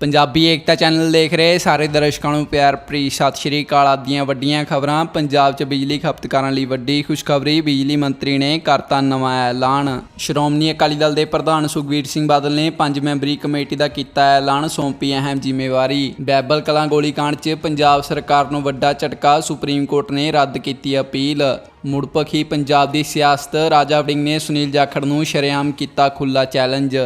ਪੰਜਾਬੀ ਏਕਤਾ channel ਦੇਖ ਰਹੇ ਸਾਰੇ ਦਰਸ਼ਕਾਂ ਨੂੰ ਪਿਆਰ ਭਰੀ ਸਤਿ ਸ਼੍ਰੀ ਅਕਾਲ ਆਦੀਆਂ ਵੱਡੀਆਂ ਖਬਰਾਂ। ਪੰਜਾਬ 'ਚ ਬਿਜਲੀ ਖਪਤਕਾਰਾਂ ਲਈ ਵੱਡੀ ਖੁਸ਼ਖਬਰੀ, ਬਿਜਲੀ ਮੰਤਰੀ ਨੇ ਕਰਤਾ ਨਵਾਂ ਐਲਾਨ। ਸ਼੍ਰੋਮਣੀ ਅਕਾਲੀ ਦਲ ਦੇ ਪ੍ਰਧਾਨ ਸੁਖਬੀਰ ਸਿੰਘ ਬਾਦਲ ਨੇ ਪੰਜ ਮੈਂਬਰੀ ਕਮੇਟੀ ਦਾ ਕੀਤਾ ਐਲਾਨ, ਸੌਂਪੀ ਅਹਿਮ ਜ਼ਿੰਮੇਵਾਰੀ। ਬੈਬਲ ਕਲਾਂ ਗੋਲੀकांड 'ਚ ਪੰਜਾਬ ਸਰਕਾਰ ਨੂੰ ਵੱਡਾ ਝਟਕਾ, ਸੁਪਰੀਮ ਕੋਰਟ ਨੇ ਰੱਦ ਕੀਤੀ ਅਪੀਲ। ਮੁੜਪਖੀ ਪੰਜਾਬ ਦੀ ਸਿਆਸਤ, ਰਾਜਾ ਵੜਿੰਗ ਨੇ ਸੁਨੀਲ ਜਾਖੜ ਨੂੰ ਸ਼ਰੇਆਮ ਕੀਤਾ ਖੁੱਲਾ ਚੈਲੰਜ।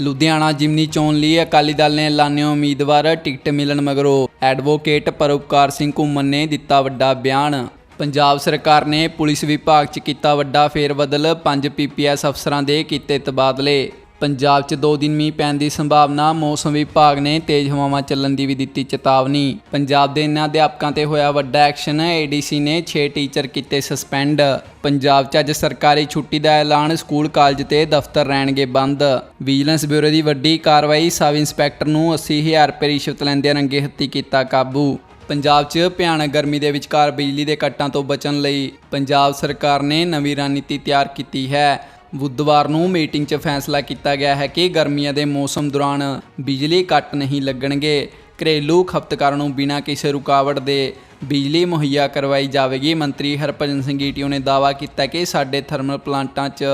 ਲੁਧਿਆਣਾ ਜਿਮਨੀ ਚੋਣ ਲਈ ਅਕਾਲੀ ਦਲ ਨੇ ਐਲਾਨਿਆ ਉਮੀਦਵਾਰ ਟਿਕਟ ਮਿਲਣ ਮਗਰੋਂ ਐਡਵੋਕੇਟ ਪਰਉਪਕਾਰ ਸਿੰਘ ਘੁੰਮਣ ਨੇ ਦਿੱਤਾ ਵੱਡਾ ਬਿਆਨ। ਪੰਜਾਬ ਸਰਕਾਰ ਨੇ ਪੁਲਿਸ ਵਿਭਾਗ 'ਚ ਕੀਤਾ ਵੱਡਾ ਫੇਰਬਦਲ, ਪੰਜ ਪੀਪੀਐਸ ਅਫਸਰਾਂ ਦੇ ਕੀਤੇ ਤਬਾਦਲੇ। ਪੰਜਾਬ 'ਚ 2 ਦਿਨ ਮੀਂਹ ਪੈਣ ਦੀ ਸੰਭਾਵਨਾ, ਮੌਸਮ ਵਿਭਾਗ ਨੇ ਤੇਜ਼ ਹਵਾਵਾਂ ਚੱਲਣ ਦੀ ਵੀ ਦਿੱਤੀ ਚੇਤਾਵਨੀ। ਪੰਜਾਬ ਦੇ ਇਹਨਾਂ ਅਧਿਆਪਕਾਂ ਤੇ ਹੋਇਆ ਵੱਡਾ ਐਕਸ਼ਨ ਏਡੀਸੀ ਨੇ 6 ਟੀਚਰ ਕੀਤੇ ਸਸਪੈਂਡ। ਪੰਜਾਬ 'ਚ ਅੱਜ ਸਰਕਾਰੀ ਛੁੱਟੀ ਦਾ ਐਲਾਨ, ਸਕੂਲ ਕਾਲਜ ਤੇ ਦਫ਼ਤਰ ਰਹਿਣਗੇ ਬੰਦ। ਵਿਜੀਲੈਂਸ ਬਿਊਰੋ ਦੀ ਵੱਡੀ ਕਾਰਵਾਈ, ਸਬ ਇੰਸਪੈਕਟਰ ਨੂੰ 80000 ਰੁਪਏ ਰਿਸ਼ਵਤ ਲੈਂਦੇ ਰੰਗੇ ਹੱਥੀ ਕੀਤਾ ਕਾਬੂ। ਪੰਜਾਬ 'ਚ ਭਿਆਨਕ ਗਰਮੀ ਦੇ ਵਿਚਕਾਰ ਬਿਜਲੀ ਦੇ ਕੱਟਾਂ ਤੋਂ ਬਚਣ ਲਈ ਪੰਜਾਬ ਸਰਕਾਰ ਨੇ ਨਵੀਂ ਰਣਨੀਤੀ ਤਿਆਰ ਕੀਤੀ ਹੈ। ਬੁੱਧਵਾਰ ਨੂੰ ਮੀਟਿੰਗ 'ਚ ਫੈਸਲਾ ਕੀਤਾ ਗਿਆ ਹੈ ਕਿ ਗਰਮੀਆਂ ਦੇ ਮੌਸਮ ਦੌਰਾਨ ਬਿਜਲੀ ਕੱਟ ਨਹੀਂ ਲੱਗਣਗੇ। ਘਰੇਲੂ ਖਪਤਕਾਰਾਂ ਨੂੰ ਬਿਨਾਂ ਕਿਸੇ ਰੁਕਾਵਟ ਦੇ ਬਿਜਲੀ ਮੁਹੱਈਆ ਕਰਵਾਈ ਜਾਵੇਗੀ। ਮੰਤਰੀ ਹਰਭਜਨ ਸਿੰਘ ਈਟੀਓ ਨੇ ਦਾਅਵਾ ਕੀਤਾ ਕਿ ਸਾਡੇ ਥਰਮਲ ਪਲਾਂਟਾਂ 'ਚ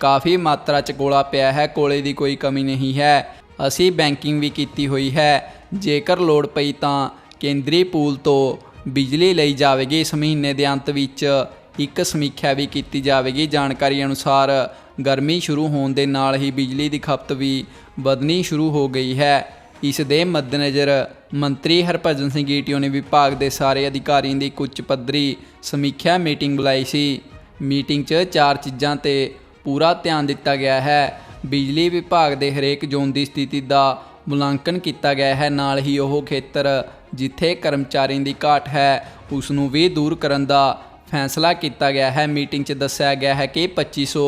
ਕਾਫੀ ਮਾਤਰਾ 'ਚ ਕੋਲਾ ਪਿਆ ਹੈ, ਕੋਲੇ ਦੀ ਕੋਈ ਕਮੀ ਨਹੀਂ ਹੈ। ਅਸੀਂ ਬੈਂਕਿੰਗ ਵੀ ਕੀਤੀ ਹੋਈ ਹੈ। ਜੇਕਰ ਲੋੜ ਪਈ ਤਾਂ ਕੇਂਦਰੀ ਪੂਲ ਤੋਂ ਬਿਜਲੀ ਲਈ ਜਾਵੇਗੀ। ਇਸ ਮਹੀਨੇ ਦੇ ਅੰਤ ਵਿੱਚ ਇੱਕ ਸਮੀਖਿਆ ਵੀ ਕੀਤੀ ਜਾਵੇਗੀ। ਜਾਣਕਾਰੀ ਅਨੁਸਾਰ ਗਰਮੀ ਸ਼ੁਰੂ ਹੋਣ ਦੇ ਨਾਲ ਹੀ ਬਿਜਲੀ ਦੀ ਖਪਤ ਵੀ ਵਧਣੀ ਸ਼ੁਰੂ ਹੋ ਗਈ ਹੈ। ਇਸ ਦੇ ਮੱਦੇਨਜ਼ਰ ਮੰਤਰੀ ਹਰਭਜਨ ਸਿੰਘ ਈਟੀਓ ਨੇ ਵਿਭਾਗ ਦੇ ਸਾਰੇ ਅਧਿਕਾਰੀਆਂ ਦੀ ਇੱਕ ਉੱਚ ਪੱਧਰੀ ਸਮੀਖਿਆ ਮੀਟਿੰਗ ਬੁਲਾਈ ਸੀ। ਮੀਟਿੰਗ 'ਚ ਚਾਰ ਚੀਜ਼ਾਂ ਤੇ ਪੂਰਾ ਧਿਆਨ ਦਿੱਤਾ ਗਿਆ ਹੈ। ਬਿਜਲੀ ਵਿਭਾਗ ਦੇ ਹਰੇਕ ਜ਼ੋਨ ਦੀ ਸਥਿਤੀ ਦਾ ਮੁਲਾਂਕਣ ਕੀਤਾ ਗਿਆ ਹੈ। ਨਾਲ ਹੀ ਉਹ ਖੇਤਰ ਜਿੱਥੇ ਕਰਮਚਾਰੀਆਂ ਦੀ ਘਾਟ ਹੈ ਉਸ ਨੂੰ ਵੀ ਦੂਰ ਕਰਨ ਦਾ ਫੈਸਲਾ ਕੀਤਾ ਗਿਆ ਹੈ, ਮੀਟਿੰਗ 'ਚ ਦੱਸਿਆ ਗਿਆ ਹੈ ਕਿ 2500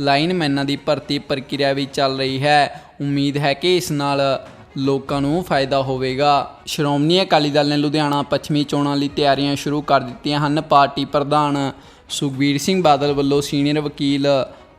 ਲਾਈਨਮੈਨਾਂ ਦੀ ਭਰਤੀ ਪ੍ਰਕਿਰਿਆ ਵੀ ਚੱਲ ਰਹੀ ਹੈ। ਉਮੀਦ ਹੈ ਕਿ ਇਸ ਨਾਲ ਲੋਕਾਂ ਨੂੰ ਫਾਇਦਾ ਹੋਵੇਗਾ। ਸ਼੍ਰੋਮਣੀ ਅਕਾਲੀ ਦਲ ਨੇ ਲੁਧਿਆਣਾ ਪੱਛਮੀ ਚੋਣਾਂ ਲਈ ਤਿਆਰੀਆਂ ਸ਼ੁਰੂ ਕਰ ਦਿੱਤੀਆਂ ਹਨ। ਪਾਰਟੀ ਪ੍ਰਧਾਨ ਸੁਖਬੀਰ ਸਿੰਘ ਬਾਦਲ ਵੱਲੋਂ ਸੀਨੀਅਰ ਵਕੀਲ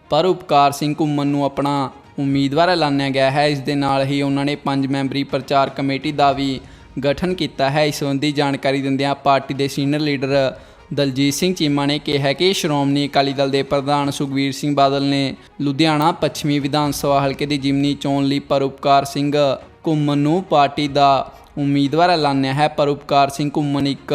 ਪਰ ਉਪਕਾਰ ਸਿੰਘ ਘੁੰਮਣ ਨੂੰ ਆਪਣਾ ਉਮੀਦਵਾਰ ਐਲਾਨਿਆ ਗਿਆ ਹੈ। ਇਸ ਦੇ ਨਾਲ ਹੀ ਉਹਨਾਂ ਨੇ ਪੰਜ ਮੈਂਬਰੀ ਪ੍ਰਚਾਰ ਕਮੇਟੀ ਦਾ ਵੀ ਗਠਨ ਕੀਤਾ ਹੈ। ਇਸ ਸੰਬੰਧੀ ਜਾਣਕਾਰੀ ਦਿੰਦਿਆਂ ਪਾਰਟੀ ਦੇ ਸੀਨੀਅਰ ਲੀਡਰ ਦਲਜੀਤ ਸਿੰਘ ਚੀਮਾ ਨੇ ਕਿਹਾ ਕਿ ਸ਼੍ਰੋਮਣੀ ਅਕਾਲੀ ਦਲ ਦੇ ਪ੍ਰਧਾਨ ਸੁਖਬੀਰ ਸਿੰਘ ਬਾਦਲ ਨੇ ਲੁਧਿਆਣਾ ਪੱਛਮੀ ਵਿਧਾਨ ਸਭਾ ਹਲਕੇ ਦੀ ਜਿਮਨੀ ਚੋਣ ਲਈ ਪਰਉਪਕਾਰ ਸਿੰਘ ਘੁੰਮਣ ਨੂੰ ਪਾਰਟੀ ਦਾ ਉਮੀਦਵਾਰ ਐਲਾਨਿਆ ਹੈ। ਪਰਉਪਕਾਰ ਸਿੰਘ ਘੁੰਮਣ ਇੱਕ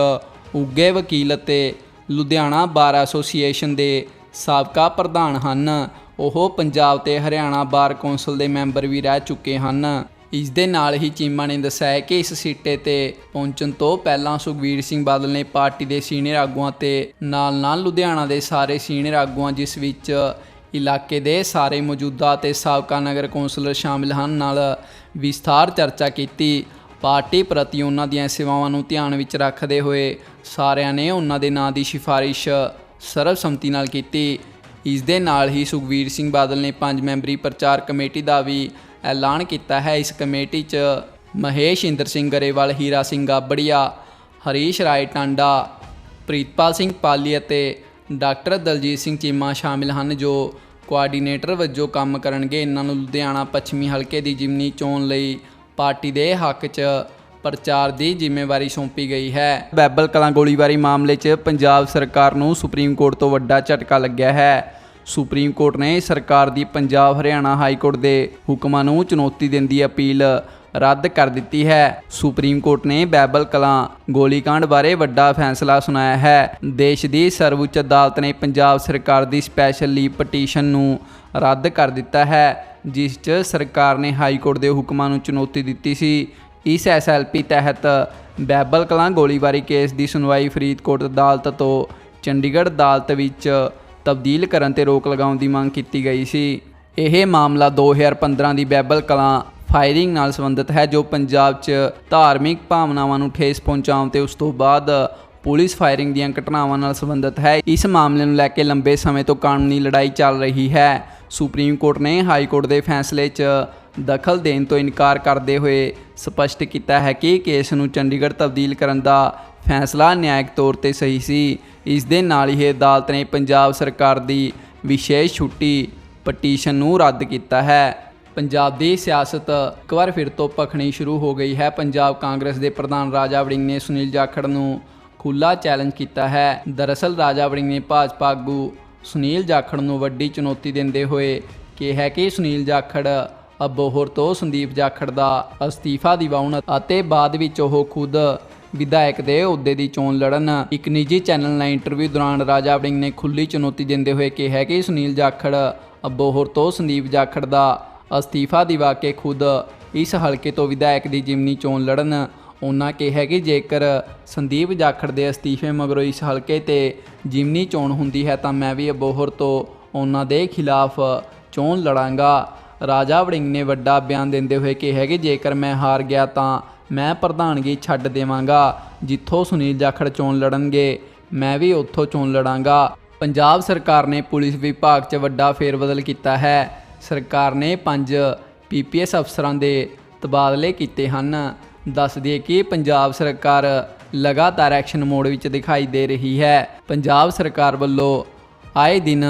ਉੱਗੇ ਵਕੀਲ ਅਤੇ ਲੁਧਿਆਣਾ ਬਾਰ ਐਸੋਸੀਏਸ਼ਨ ਦੇ ਸਾਬਕਾ ਪ੍ਰਧਾਨ ਹਨ। ਉਹ ਪੰਜਾਬ ਤੇ ਹਰਿਆਣਾ ਬਾਰ ਕੌਂਸਲ ਦੇ ਮੈਂਬਰ ਵੀ ਰਹਿ ਚੁੱਕੇ ਹਨ। ਇਸ ਦੇ ਨਾਲ ਹੀ ਚੀਮਾ ਨੇ ਦੱਸਿਆ ਕਿ ਇਸ ਸੀਟੇ ਤੇ ਪਹੁੰਚਣ ਤੋਂ ਪਹਿਲਾਂ ਸੁਖਵੀਰ ਸਿੰਘ ਬਾਦਲ ਨੇ ਪਾਰਟੀ ਦੇ ਸੀਨੀਅਰ ਆਗੂਆਂ ਤੇ ਨਾਲ-ਨਾਲ ਲੁਧਿਆਣਾ ਦੇ ਸਾਰੇ ਸੀਨੀਅਰ ਆਗੂਆਂ, ਜਿਸ ਵਿੱਚ ਇਲਾਕੇ ਦੇ ਸਾਰੇ ਮੌਜੂਦਾ ਤੇ ਸਾਬਕਾ ਨਗਰ ਕੌਂਸਲਰ ਸ਼ਾਮਿਲ ਹਨ, ਨਾਲ ਵਿਸਥਾਰ ਚਰਚਾ ਕੀਤੀ। ਪਾਰਟੀ ਪ੍ਰਤੀ ਉਹਨਾਂ ਦੀਆਂ ਸੇਵਾਵਾਂ ਨੂੰ ਧਿਆਨ ਵਿੱਚ ਰੱਖਦੇ ਹੋਏ ਸਾਰਿਆਂ ਨੇ ਉਹਨਾਂ ਦੇ ਨਾਂ ਦੀ ਸਿਫਾਰਿਸ਼ ਸਰਬਸੰਮਤੀ ਨਾਲ ਕੀਤੀ। ਇਸ ਦੇ ਨਾਲ ਹੀ ਸੁਖਵੀਰ ਸਿੰਘ ਬਾਦਲ ਨੇ ਪੰਜ ਮੈਂਬਰੀ ਪ੍ਰਚਾਰ ਕਮੇਟੀ ਦਾ ਵੀ ਐਲਾਨ ਕੀਤਾ ਹੈ। ਇਸ ਕਮੇਟੀ 'ਚ ਮਹੇਸ਼ ਇੰਦਰ ਸਿੰਘ ਗਰੇਵਾਲ, ਹੀਰਾ ਸਿੰਘ ਗਾਬੜੀਆ ਹਰੀਸ਼ ਰਾਏ ਟਾਂਡਾ, ਪ੍ਰੀਤਪਾਲ ਸਿੰਘ ਪਾਲੀ ਅਤੇ ਡਾਕਟਰ ਦਲਜੀਤ ਸਿੰਘ ਚੀਮਾ ਸ਼ਾਮਿਲ ਹਨ, ਜੋ ਕੋਆਰਡੀਨੇਟਰ ਵਜੋਂ ਕੰਮ ਕਰਨਗੇ। ਇਹਨਾਂ ਨੂੰ ਲੁਧਿਆਣਾ ਪੱਛਮੀ ਹਲਕੇ ਦੀ ਜਿਮਨੀ ਚੋਣ ਲਈ ਪਾਰਟੀ ਦੇ ਹੱਕ 'ਚ ਪ੍ਰਚਾਰ ਦੀ ਜ਼ਿੰਮੇਵਾਰੀ ਸੌਂਪੀ ਗਈ ਹੈ। ਬੈਬਲ ਕਲਾਂ ਗੋਲੀਬਾਰੀ ਮਾਮਲੇ 'ਚ ਪੰਜਾਬ ਸਰਕਾਰ ਨੂੰ ਸੁਪਰੀਮ ਕੋਰਟ ਤੋਂ ਵੱਡਾ ਝਟਕਾ ਲੱਗਿਆ ਹੈ। ਸੁਪਰੀਮ ਕੋਰਟ ਨੇ ਸਰਕਾਰ ਦੀ ਪੰਜਾਬ ਹਰਿਆਣਾ ਹਾਈ ਕੋਰਟ ਦੇ ਹੁਕਮਾਂ ਨੂੰ ਚੁਣੌਤੀ ਦਿੰਦੀ ਅਪੀਲ ਰੱਦ ਕਰ ਦਿੱਤੀ ਹੈ। ਸੁਪਰੀਮ ਕੋਰਟ ਨੇ ਬੈਬਲ ਕਲਾਂ ਗੋਲੀकांड ਬਾਰੇ ਵੱਡਾ ਫੈਸਲਾ ਸੁਣਾਇਆ ਹੈ। ਦੇਸ਼ ਦੀ ਸਰਵਉੱਚ ਅਦਾਲਤ ਨੇ ਪੰਜਾਬ ਸਰਕਾਰ ਦੀ ਸਪੈਸ਼ਲ ਲੀਵ ਪਟੀਸ਼ਨ ਨੂੰ ਰੱਦ ਕਰ ਦਿੱਤਾ ਹੈ, ਜਿਸ 'ਚ ਸਰਕਾਰ ਨੇ ਹਾਈ ਕੋਰਟ ਦੇ ਹੁਕਮਾਂ ਨੂੰ ਚੁਣੌਤੀ ਦਿੱਤੀ ਸੀ। ਇਸ ਐਸਐਲਪੀ ਤਹਿਤ ਬੈਬਲ ਕਲਾਂ ਗੋਲੀਬਾਰੀ ਕੇਸ ਦੀ ਸੁਣਵਾਈ ਫਰੀਦਕੋਟ ਅਦਾਲਤ ਤੋਂ ਚੰਡੀਗੜ੍ਹ ਅਦਾਲਤ ਵਿੱਚ ਤਬਦੀਲ ਕਰਨ ਤੇ ਰੋਕ ਲਗਾਉਣ ਦੀ ਮੰਗ ਕੀਤੀ ਗਈ ਸੀ। ਇਹ ਮਾਮਲਾ 2015 ਦੀ ਬੈਬਲ ਕਲਾਂ ਫਾਇਰਿੰਗ ਨਾਲ ਸੰਬੰਧਿਤ ਹੈ, ਜੋ ਪੰਜਾਬ 'ਚ ਧਾਰਮਿਕ ਭਾਵਨਾਵਾਂ ਨੂੰ ਠੇਸ ਪਹੁੰਚਾਉਣ ਤੇ ਉਸ ਤੋਂ ਬਾਅਦ ਪੁਲਿਸ ਫਾਇਰਿੰਗ ਦੀਆਂ ਘਟਨਾਵਾਂ ਨਾਲ ਸੰਬੰਧਿਤ ਹੈ। ਇਸ ਮਾਮਲੇ ਨੂੰ ਲੈ ਕੇ ਲੰਬੇ ਸਮੇਂ ਤੋਂ ਕਾਨੂੰਨੀ ਲੜਾਈ ਚੱਲ ਰਹੀ ਹੈ। ਸੁਪਰੀਮ ਕੋਰਟ ਨੇ ਹਾਈ ਕੋਰਟ ਦੇ ਫੈਸਲੇ 'ਚ ਦਖਲ ਦੇਣ ਤੋਂ ਇਨਕਾਰ ਕਰਦੇ ਹੋਏ ਸਪਸ਼ਟ ਕੀਤਾ ਹੈ ਕਿ ਕੇਸ ਨੂੰ ਚੰਡੀਗੜ੍ਹ ਤਬਦੀਲ ਕਰਨ ਦਾ ਫੈਸਲਾ ਨਿਆਇਕ ਤੌਰ ਤੇ ਸਹੀ ਸੀ। ਇਸ ਦੇ ਨਾਲ ਹੀ ਅਦਾਲਤ ਨੇ ਪੰਜਾਬ ਸਰਕਾਰ ਦੀ ਵਿਸ਼ੇਸ਼ ਛੁੱਟੀ ਪਟੀਸ਼ਨ ਨੂੰ ਰੱਦ ਕੀਤਾ ਹੈ। ਪੰਜਾਬ ਦੀ ਸਿਆਸਤ ਇੱਕ ਵਾਰ ਫਿਰ ਤੋਂ ਭਖਣੀ ਸ਼ੁਰੂ ਹੋ ਗਈ ਹੈ। ਪੰਜਾਬ ਕਾਂਗਰਸ ਦੇ ਪ੍ਰਧਾਨ ਰਾਜਾ ਵੜਿੰਗ ਨੇ ਸੁਨੀਲ ਜਾਖੜ ਨੂੰ ਖੁੱਲਾ ਚੈਲੰਜ ਕੀਤਾ ਹੈ। ਦਰਅਸਲ ਰਾਜਾ ਵੜਿੰਗ ਨੇ ਭਾਜਪਾ ਆਗੂ ਸੁਨੀਲ ਜਾਖੜ ਨੂੰ ਵੱਡੀ ਚੁਣੌਤੀ ਦਿੰਦੇ ਹੋਏ ਕਿਹਾ ਕਿ ਸੁਨੀਲ ਜਾਖੜ ਅਬੋਹਰ ਤੋਂ ਸੰਦੀਪ ਜਾਖੜ ਦਾ ਅਸਤੀਫਾ ਦਿਵਾਉਣ ਅਤੇ ਬਾਅਦ ਵਿੱਚ ਉਹ ਖੁਦ ਵਿਧਾਇਕ ਦੇ ਅਹੁਦੇ ਦੀ ਚੋਣ ਲੜਨ। ਇੱਕ ਨਿੱਜੀ ਚੈਨਲ ਨਾਲ ਇੰਟਰਵਿਊ ਦੌਰਾਨ ਰਾਜਾ ਵੜਿੰਗ ਨੇ ਖੁੱਲੀ ਚੁਣੌਤੀ ਦਿੰਦੇ ਹੋਏ ਕਿਹਾ ਕਿ ਸੁਨੀਲ ਜਾਖੜ ਅਬੋਹਰ ਤੋਂ ਸੰਦੀਪ ਜਾਖੜ ਦਾ ਅਸਤੀਫਾ ਦਿਵਾ ਕੇ ਖੁਦ ਇਸ ਹਲਕੇ ਤੋਂ ਵਿਧਾਇਕ ਦੀ ਜਿਮਨੀ ਚੋਣ ਲੜਨ। ਉਹਨਾਂ ਕਿਹਾ ਕਿ ਜੇਕਰ ਸੰਦੀਪ ਜਾਖੜ ਦੇ ਅਸਤੀਫੇ ਮਗਰੋਂ ਇਸ ਹਲਕੇ ਤੇ ਜਿਮਨੀ ਚੋਣ ਹੁੰਦੀ ਹੈ ਤਾਂ ਮੈਂ ਵੀ ਅਬੋਹਰ ਤੋਂ ਉਹਨਾਂ ਦੇ ਖਿਲਾਫ ਚੋਣ ਲੜਾਂਗਾ। ਰਾਜਾ ਵੜਿੰਗ ਨੇ ਵੱਡਾ ਬਿਆਨ ਦਿੰਦੇ ਹੋਏ ਕਿਹਾ ਕਿ ਜੇਕਰ ਮੈਂ ਹਾਰ ਗਿਆ ਤਾਂ ਮੈਂ ਪ੍ਰਧਾਨਗੀ ਛੱਡ ਦੇਵਾਂਗਾ, ਜਿੱਥੋਂ ਸੁਨੀਲ ਜਾਖੜ ਚੋਣ ਲੜਨਗੇ, ਮੈਂ ਵੀ ਉੱਥੋਂ ਚੋਣ ਲੜਾਂਗਾ। ਪੰਜਾਬ ਸਰਕਾਰ ਨੇ ਪੁਲਿਸ ਵਿਭਾਗ 'ਚ ਵੱਡਾ ਫੇਰਬਦਲ ਕੀਤਾ ਹੈ। ਸਰਕਾਰ ਨੇ ਪੰਜ ਪੀਪੀਐਸ ਅਫਸਰਾਂ ਦੇ ਤਬਾਦਲੇ ਕੀਤੇ ਹਨ। ਦੱਸ ਦਈਏ ਕਿ ਪੰਜਾਬ ਸਰਕਾਰ ਲਗਾਤਾਰ ਐਕਸ਼ਨ ਮੋਡ ਵਿੱਚ ਦਿਖਾਈ ਦੇ ਰਹੀ ਹੈ। ਪੰਜਾਬ ਸਰਕਾਰ ਵੱਲੋਂ ਆਏ ਦਿਨ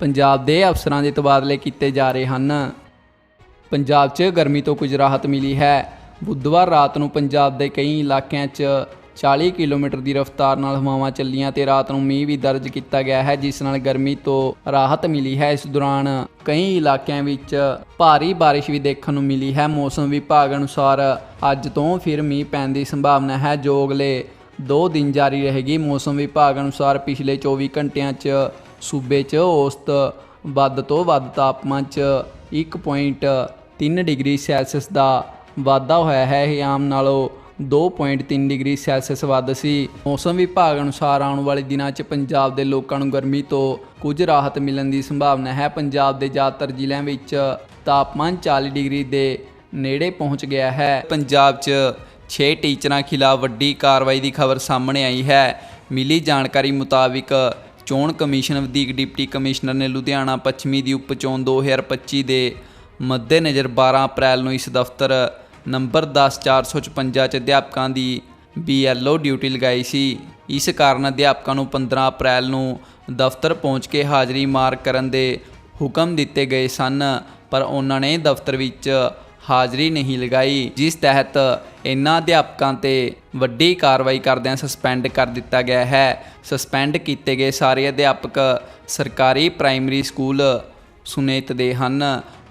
ਪੰਜਾਬ ਦੇ ਅਫਸਰਾਂ ਦੇ ਤਬਾਦਲੇ ਕੀਤੇ ਜਾ ਰਹੇ ਹਨ। ਪੰਜਾਬ 'ਚ ਗਰਮੀ ਤੋਂ ਕੁਝ ਰਾਹਤ ਮਿਲੀ ਹੈ। ਬੁੱਧਵਾਰ ਰਾਤ ਨੂੰ ਪੰਜਾਬ ਦੇ ਕਈ ਇਲਾਕਿਆਂ 'ਚ 40 ਕਿਲੋਮੀਟਰ ਦੀ ਰਫ਼ਤਾਰ ਨਾਲ ਹਵਾਵਾਂ ਚੱਲੀਆਂ ਤੇ ਰਾਤ ਨੂੰ ਮੀਂਹ ਵੀ ਦਰਜ ਕੀਤਾ ਗਿਆ ਹੈ, ਜਿਸ ਨਾਲ ਗਰਮੀ ਤੋਂ ਰਾਹਤ ਮਿਲੀ ਹੈ। ਇਸ ਦੌਰਾਨ ਕਈ ਇਲਾਕਿਆਂ ਵਿੱਚ ਭਾਰੀ ਬਾਰਿਸ਼ ਵੀ ਦੇਖਣ ਨੂੰ ਮਿਲੀ ਹੈ। ਮੌਸਮ ਵਿਭਾਗ ਅਨੁਸਾਰ ਅੱਜ ਤੋਂ ਫਿਰ ਮੀਂਹ ਪੈਣ ਦੀ ਸੰਭਾਵਨਾ ਹੈ, ਜੋ ਅਗਲੇ 2 ਦਿਨ ਜਾਰੀ ਰਹੇਗੀ। ਮੌਸਮ ਵਿਭਾਗ ਅਨੁਸਾਰ ਪਿਛਲੇ 24 ਘੰਟਿਆਂ 'ਚ ਸੂਬੇ 'ਚ ਔਸਤ ਵੱਧ ਤੋਂ ਵੱਧ ਤਾਪਮਾਨ 'ਚ 1.3 ਡਿਗਰੀ ਸੈਲਸੀਅਸ ਦਾ ਵਾਧਾ ਹੋਇਆ ਹੈ। ਇਹ ਆਮ ਨਾਲੋਂ 2.3 ਡਿਗਰੀ ਸੈਲਸੀਅਸ ਵੱਧ ਸੀ। ਮੌਸਮ ਵਿਭਾਗ ਅਨੁਸਾਰ ਆਉਣ ਵਾਲੇ ਦਿਨਾਂ 'ਚ ਪੰਜਾਬ ਦੇ ਲੋਕਾਂ ਨੂੰ ਗਰਮੀ ਤੋਂ ਕੁਝ ਰਾਹਤ ਮਿਲਣ ਦੀ ਸੰਭਾਵਨਾ ਹੈ। ਪੰਜਾਬ ਦੇ ਜ਼ਿਆਦਾਤਰ ਜ਼ਿਲ੍ਹਿਆਂ ਵਿੱਚ ਤਾਪਮਾਨ 40 ਡਿਗਰੀ ਦੇ ਨੇੜੇ ਪਹੁੰਚ ਗਿਆ ਹੈ। ਪੰਜਾਬ 'ਚ 6 ਟੀਚਰਾਂ ਖਿਲਾਫ ਵੱਡੀ ਕਾਰਵਾਈ ਦੀ ਖਬਰ ਸਾਹਮਣੇ ਆਈ ਹੈ। ਮਿਲੀ ਜਾਣਕਾਰੀ ਮੁਤਾਬਿਕ ਚੋਣ ਕਮਿਸ਼ਨ ਵਧੀਕ ਡਿਪਟੀ ਕਮਿਸ਼ਨਰ ਨੇ ਲੁਧਿਆਣਾ ਪੱਛਮੀ ਦੀ ਉਪ ਚੋਣ 2025 ਦੇ ਮੱਦੇਨਜ਼ਰ 12 ਅਪ੍ਰੈਲ ਨੂੰ ਇਸ ਦਫ਼ਤਰ ਨੰਬਰ 10456 ਚ ਅਧਿਆਪਕਾਂ ਦੀ ਬੀਐਲਓ ਡਿਊਟੀ ਲਗਾਈ ਸੀ। ਇਸ ਕਾਰਨ ਅਧਿਆਪਕਾਂ ਨੂੰ 15 ਅਪ੍ਰੈਲ ਨੂੰ ਦਫ਼ਤਰ ਪਹੁੰਚ ਕੇ ਹਾਜ਼ਰੀ ਮਾਰ ਕਰਨ ਦੇ ਹੁਕਮ ਦਿੱਤੇ ਗਏ ਸਨ, ਪਰ ਉਹਨਾਂ ਨੇ ਦਫ਼ਤਰ ਵਿੱਚ ਹਾਜ਼ਰੀ ਨਹੀਂ ਲਗਾਈ, ਜਿਸ ਤਹਿਤ ਇਨ੍ਹਾਂ ਅਧਿਆਪਕਾਂ ਤੇ ਵੱਡੀ ਕਾਰਵਾਈ ਕਰਦਿਆਂ ਸਸਪੈਂਡ ਕਰ ਦਿੱਤਾ ਗਿਆ ਹੈ। ਸਸਪੈਂਡ ਕੀਤੇ ਗਏ ਸਾਰੇ ਅਧਿਆਪਕ ਸਰਕਾਰੀ ਪ੍ਰਾਇਮਰੀ ਸਕੂਲ ਸੁਨੇਤ ਦੇ ਹਨ।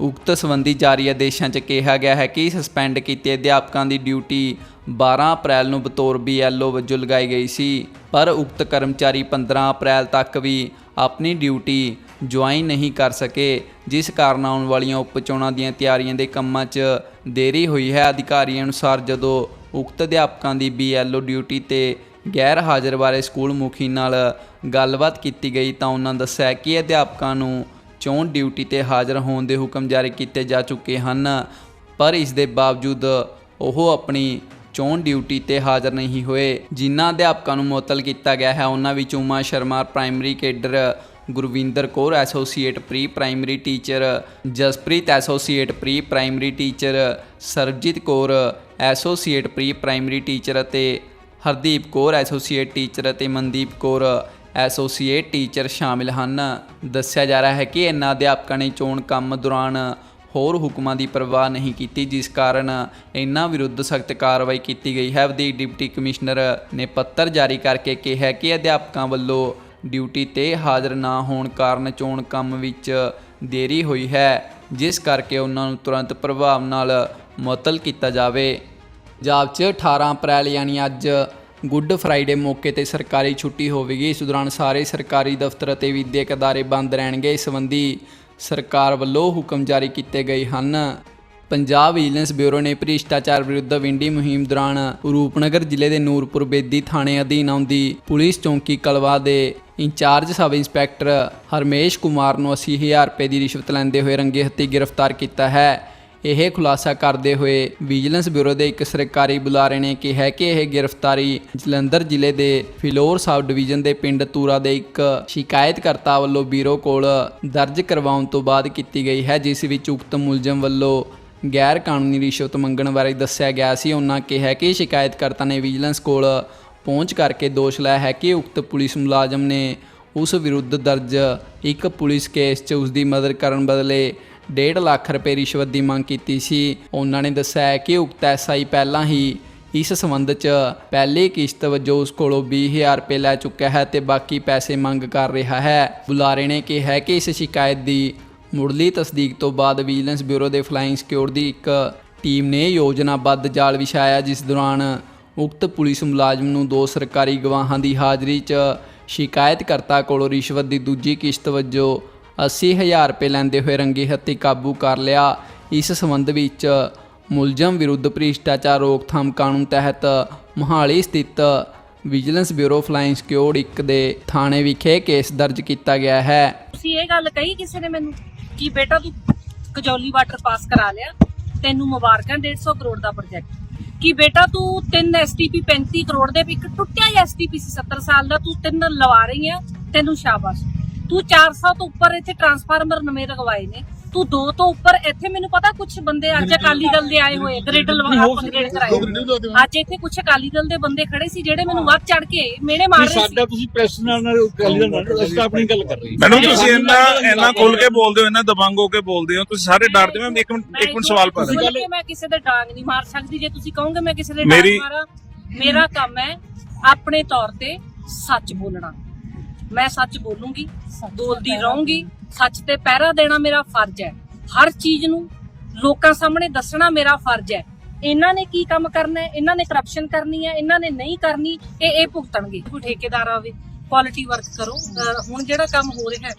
ਉਕਤ ਸੰਬੰਧੀ ਜਾਰੀ ਆਦੇਸ਼ਾਂ 'ਚ ਕਿਹਾ ਗਿਆ ਹੈ ਕਿ ਸਸਪੈਂਡ ਕੀਤੇ ਅਧਿਆਪਕਾਂ ਦੀ ਡਿਊਟੀ 12 ਅਪ੍ਰੈਲ ਨੂੰ ਬਤੌਰ ਬੀਐਲਓ ਵਜੋਂ ਲਗਾਈ ਗਈ ਸੀ। ਪਰ ਉਕਤ ਕਰਮਚਾਰੀ 15 ਅਪ੍ਰੈਲ ਤੱਕ ਵੀ ਆਪਣੀ ਡਿਊਟੀ ਜੁਆਇਨ ਨਹੀਂ ਕਰ ਸਕੇ, ਜਿਸ ਕਾਰਨ ਆਉਣ ਵਾਲੀਆਂ ਉਪ ਚੋਣਾਂ ਦੀਆਂ ਤਿਆਰੀਆਂ ਦੇ ਕੰਮਾਂ 'ਚ ਦੇਰੀ ਹੋਈ ਹੈ। ਅਧਿਕਾਰੀਆਂ ਅਨੁਸਾਰ ਜਦੋਂ ਉਕਤ ਅਧਿਆਪਕਾਂ ਦੀ ਬੀਐਲਓ ਡਿਊਟੀ ਤੇ ਗੈਰ ਹਾਜ਼ਰ ਬਾਰੇ ਸਕੂਲ ਮੁਖੀ ਨਾਲ ਗੱਲਬਾਤ ਕੀਤੀ ਗਈ ਤਾਂ ਉਹਨਾਂ ਦੱਸਿਆ ਕਿ ਅਧਿਆਪਕਾਂ ਨੂੰ ਚੋਣ ਡਿਊਟੀ ਤੇ ਹਾਜ਼ਰ ਹੋਣ ਦੇ ਹੁਕਮ ਜਾਰੀ ਕੀਤੇ ਜਾ ਚੁੱਕੇ ਹਨ। ਪਰ ਇਸ ਦੇ ਬਾਵਜੂਦ ਉਹ ਆਪਣੀ ਚੋਣ ਡਿਊਟੀ ਤੇ ਹਾਜ਼ਰ ਨਹੀਂ ਹੋਏ। ਜਿਨ੍ਹਾਂ ਅਧਿਆਪਕਾਂ ਨੂੰ ਮੁਅੱਤਲ ਕੀਤਾ ਗਿਆ ਹੈ, ਉਹਨਾਂ ਵਿੱਚ Uma Sharma, primary cadre Gurvinder Kaur, associate pre primary teacher Jaspreet, associate pre primary teacher Sarabjit Kaur, associate pre primary teacher ਅਤੇ ਹਰਦੀਪ ਕੌਰ, ਐਸੋਸੀਏਟ ਟੀਚਰ ਅਤੇ ਮਨਦੀਪ ਕੌਰ ਐਸੋਸੀਏਟ ਟੀਚਰ ਸ਼ਾਮਿਲ ਹਨ। ਦੱਸਿਆ ਜਾ ਰਿਹਾ ਹੈ ਕਿ ਇਨ੍ਹਾਂ ਅਧਿਆਪਕਾਂ ਨੇ ਚੋਣ ਕੰਮ ਦੌਰਾਨ ਹੋਰ ਹੁਕਮਾਂ ਦੀ ਪਰਵਾਹ ਨਹੀਂ ਕੀਤੀ, ਜਿਸ ਕਾਰਨ ਇਨ੍ਹਾਂ ਵਿਰੁੱਧ ਸਖਤ ਕਾਰਵਾਈ ਕੀਤੀ ਗਈ ਹੈ। ਵਧੀਕ ਡਿਪਟੀ ਕਮਿਸ਼ਨਰ ਨੇ ਪੱਤਰ ਜਾਰੀ ਕਰਕੇ ਕਿਹਾ ਕਿ ਅਧਿਆਪਕਾਂ ਵੱਲੋਂ ਡਿਊਟੀ ਤੇ ਹਾਜ਼ਰ ਨਾ ਹੋਣ ਕਾਰਨ ਚੋਣ ਕੰਮ ਵਿੱਚ ਦੇਰੀ ਹੋਈ ਹੈ, ਜਿਸ ਕਰਕੇ ਉਹਨਾਂ ਨੂੰ ਤੁਰੰਤ ਪ੍ਰਭਾਵ ਨਾਲ ਮੁਅੱਤਲ ਕੀਤਾ ਜਾਵੇ। ਪੰਜਾਬ 'ਚ 18 ਅਪ੍ਰੈਲ, ਯਾਨੀ ਅੱਜ ਗੁੱਡ ਫਰਾਈਡੇ ਮੌਕੇ ਤੇ ਸਰਕਾਰੀ ਛੁੱਟੀ ਹੋਵੇਗੀ। ਇਸ ਦੌਰਾਨ ਸਾਰੇ ਸਰਕਾਰੀ ਦਫ਼ਤਰ ਅਤੇ ਵਿਦਿਅਕ ਅਦਾਰੇ ਬੰਦ ਰਹਿਣਗੇ। ਇਸ ਸੰਬੰਧੀ ਸਰਕਾਰ ਵੱਲੋਂ ਹੁਕਮ ਜਾਰੀ ਕੀਤੇ ਗਏ ਹਨ। ਪੰਜਾਬ ਵਿਜੀਲੈਂਸ ਬਿਊਰੋ ਨੇ ਭ੍ਰਿਸ਼ਟਾਚਾਰ ਵਿਰੁੱਧ ਵਿੰਡੀ ਮੁਹਿੰਮ ਦੌਰਾਨ ਰੂਪਨਗਰ ਜ਼ਿਲ੍ਹੇ ਦੇ ਨੂਰਪੁਰ ਬੇਦੀ ਥਾਣੇ ਅਧੀਨ ਆਉਂਦੀ ਪੁਲਿਸ ਚੌਂਕੀ ਕਲਵਾ ਦੇ incharge sub inspector Harmesh Kumar ਨੂੰ 80000 ਰੁਪਏ ਦੀ ਰਿਸ਼ਵਤ ਲੈਂਦੇ ਹੋਏ ਰੰਗੇ ਹੱਥੀਂ ਗ੍ਰਿਫਤਾਰ ਕੀਤਾ ਹੈ। ਇਹ ਖੁਲਾਸਾ ਕਰਦੇ ਹੋਏ ਵਿਜੀਲੈਂਸ ਬਿਊਰੋ ਦੇ ਇੱਕ ਸਰਕਾਰੀ ਬੁਲਾਰੇ ਨੇ ਕਿਹਾ ਕਿ ਇਹ ਗ੍ਰਿਫਤਾਰੀ ਜਲੰਧਰ ਜ਼ਿਲ੍ਹੇ ਦੇ ਫਿਲੌਰ ਸਬ ਡਿਵੀਜ਼ਨ ਦੇ ਪਿੰਡ ਤੂਰਾ ਦੇ ਇੱਕ ਸ਼ਿਕਾਇਤਕਰਤਾ ਵੱਲੋਂ ਬਿਊਰੋ ਕੋਲ ਦਰਜ ਕਰਵਾਉਣ ਤੋਂ ਬਾਅਦ ਕੀਤੀ ਗਈ ਹੈ, ਜਿਸ ਵਿੱਚ ਉਕਤ ਮੁਲਜ਼ਮ ਵੱਲੋਂ ਗੈਰ ਕਾਨੂੰਨੀ ਰਿਸ਼ਵਤ ਮੰਗਣ ਬਾਰੇ ਦੱਸਿਆ ਗਿਆ ਸੀ। ਉਹਨਾਂ ਕਿਹਾ ਕਿ ਸ਼ਿਕਾਇਤਕਰਤਾ ਨੇ ਵਿਜੀਲੈਂਸ ਕੋਲ ਪਹੁੰਚ ਕਰਕੇ ਦੋਸ਼ ਲਾਇਆ ਹੈ ਕਿ ਉਕਤ ਪੁਲਿਸ ਮੁਲਾਜ਼ਮ ਨੇ ਉਸ ਵਿਰੁੱਧ ਦਰਜ ਇੱਕ ਪੁਲਿਸ ਕੇਸ 'ਚ ਉਸ ਦੀ ਮਦਦ ਕਰਨ ਬਦਲੇ 1.5 ਲੱਖ ਰੁਪਏ ਰਿਸ਼ਵਤ ਦੀ ਮੰਗ ਕੀਤੀ ਸੀ। ਉਹਨਾਂ ਨੇ ਦੱਸਿਆ ਹੈ ਕਿ ਉਕਤ ਐਸਆਈ ਪਹਿਲਾਂ ਹੀ ਇਸ ਸੰਬੰਧ 'ਚ ਪਹਿਲੀ ਕਿਸ਼ਤ ਵਜੋਂ ਉਸ ਕੋਲੋਂ 20000 ਰੁਪਏ ਲੈ ਚੁੱਕਿਆ ਹੈ ਤੇ ਬਾਕੀ ਪੈਸੇ ਮੰਗ ਕਰ ਰਿਹਾ ਹੈ। ਬੁਲਾਰੇ ਨੇ ਕਿਹਾ ਕਿ ਇਸ ਸ਼ਿਕਾਇਤ ਦੀ ਮੁੱਢਲੀ ਤਸਦੀਕ ਤੋਂ ਬਾਅਦ ਵਿਜੀਲੈਂਸ ਬਿਊਰੋ ਦੇ ਫਲਾਈਂਗ ਸਿਕਿਉਰ ਦੀ ਇੱਕ ਟੀਮ ਨੇ ਯੋਜਨਾਬੱਧ ਜਾਲ ਵਿਛਾਇਆ, ਜਿਸ ਦੌਰਾਨ ਉਕਤ ਪੁਲਿਸ ਮੁਲਾਜ਼ਮ ਨੂੰ ਦੋ ਸਰਕਾਰੀ ਗਵਾਹਾਂ ਦੀ ਹਾਜ਼ਰੀ 'ਚ ਸ਼ਿਕਾਇਤਕਰਤਾ ਕੋਲੋਂ ਰਿਸ਼ਵਤ ਦੀ ਦੂਜੀ ਕਿਸ਼ਤ ਵਜੋਂ 80000 ਰੁਪਏ ਲੈਂਦੇ ਹੋਏ ਰੰਗੇ ਹੱਥੀਂ ਕਾਬੂ ਕਰ ਲਿਆ। ਇਸ ਸੰਬੰਧ ਵਿੱਚ ਮੁਲਜ਼ਮ ਵਿਰੁੱਧ ਭ੍ਰਿਸ਼ਟਾਚਾਰ ਰੋਕਥਾਮ ਕਾਨੂੰਨ ਤਹਿਤ ਮੋਹਾਲੀ ਸਥਿਤ ਵਿਜੀਲੈਂਸ ਬਿਊਰੋ ਫਲਾਈਂਗ ਸਿਕਿਉਰ 1 ਦੇ ਥਾਣੇ ਵਿਖੇ ਕੇਸ ਦਰਜ ਕੀਤਾ ਗਿਆ ਹੈ। ਤੁਸੀਂ ਇਹ ਗੱਲ ਕਹੀ ਕਿਸੇ ਨੇ ਮੈਨੂੰ ਕਿ ਬੇਟਾ ਤੂੰ ਕਜੌਲੀ ਵਾਟਰ ਪਾਸ ਕਰਾ ਲਿਆ, ਤੈਨੂੰ ਮੁਬਾਰਕਾਂ 150 ਕਰੋੜ ਦਾ ਪ੍ਰੋਜੈਕਟ ਕਿ ਬੇਟਾ ਤੂੰ 3 ਐਸਟੀਪੀ 35 ਕਰੋੜ ਦੇ ਇੱਕ ਟੁੱਟਿਆ ਐਸਟੀਪੀ ਸੀ 70 ਸਾਲ ਦਾ, ਤੂੰ ਤਿੰਨ ਲਵਾ ਰਹੀ ਆ, ਤੈਨੂੰ ਸ਼ਾਬਾਸ਼। ਤੂੰ 400 ਤੋਂ ਉੱਪਰ ਇੱਥੇ ਟਰਾਂਸਫਾਰਮਰ ਨਵੇਂ ਲਗਵਾਏ ਨੇ। ਤੂੰ ਦੋ ਤੋਂ ਉੱਪਰ ਇੱਥੇ ਮੈਨੂੰ ਪਤਾ ਕੁਝ ਬੰਦੇ ਅੱਜ ਅਕਾਲੀ ਦਲ ਦੇ ਆਏ ਹੋਏ ਗ੍ਰਿਡ ਲਵਾ ਅਪਗ੍ਰੇਡ ਕਰਾਏ ਅੱਜ ਇੱਥੇ ਕੁਝ ਅਕਾਲੀ ਦਲ ਦੇ ਬੰਦੇ ਖੜੇ ਸੀ ਜਿਹੜੇ ਮੈਨੂੰ ਵੱਧ ਚੜ ਕੇ ਮੇਰੇ ਮਾਰ ਰਹੇ ਸੀ। ਸਾਡਾ ਤੁਸੀਂ ਪ੍ਰੈਸ ਨਾਲ ਨਾਲ ਗੱਲ ਦਾ ਨਾਲ ਅਸੀਂ ਤਾਂ ਆਪਣੀ ਗੱਲ ਕਰ ਰਹੇ ਹਾਂ। ਮੈਡਮ ਤੁਸੀਂ ਇੰਨਾ ਇੰਨਾ ਖੁੱਲ ਕੇ ਬੋਲਦੇ ਹੋ ਇੰਨਾ ਦਬੰਗ ਹੋ ਕੇ ਬੋਲਦੇ ਹੋ ਤੁਸੀਂ ਸਾਰੇ ਡਰਦੇ ਹੋ ਮੈਂ ਇੱਕ ਮਿੰਟ ਇੱਕ ਮਿੰਟ ਸਵਾਲ ਪਾ ਰਿਹਾ। ਮੈਂ ਕਿਸੇ ਦੇ ਡਾਂਗ ਨਹੀਂ ਮਾਰ ਸਕਦੀ। ਜੇ ਤੁਸੀਂ ਕਹੋਗੇ ਮੈਂ ਕਿਸੇ ਦੇ ਡਾਂਗ ਮਾਰਾਂ ਮੇਰਾ ਕੰਮ ਹੈ ਆਪਣੇ ਤੌਰ ਤੇ ਸੱਚ ਬੋਲਣਾ। ਮੈਂ ਸੱਚ ਬੋਲੂੰਗੀ ਬੋਲਦੀ ਰਹੂੰਗੀ ਸੱਚ ਤੇ ਪਹਿਰਾ ਦੇਣਾ ਮੇਰਾ ਫਰਜ਼ ਹੈ। ਹਰ ਚੀਜ਼ ਨੂੰ ਲੋਕਾਂ ਸਾਹਮਣੇ ਦੱਸਣਾ ਮੇਰਾ ਫਰਜ਼ ਹੈ। ਇਹਨਾਂ ਨੇ ਕੀ ਕੰਮ ਕਰਨਾ ਹੈ? ਇਹਨਾਂ ਨੇ ਕਰਪਸ਼ਨ ਕਰਨੀ ਹੈ? ਇਹਨਾਂ ਨੇ ਨਹੀਂ ਕਰਨੀ? ਇਹ ਇਹ ਭੁਗਤਣਗੇ। ਕੋਈ ਠੇਕੇਦਾਰ ਆਵੇ ਕੁਆਲਿਟੀ ਵਰਕ ਕਰੋ। ਹੁਣ ਜਿਹੜਾ ਕੰਮ ਹੋ ਰਿਹਾ ਹੈ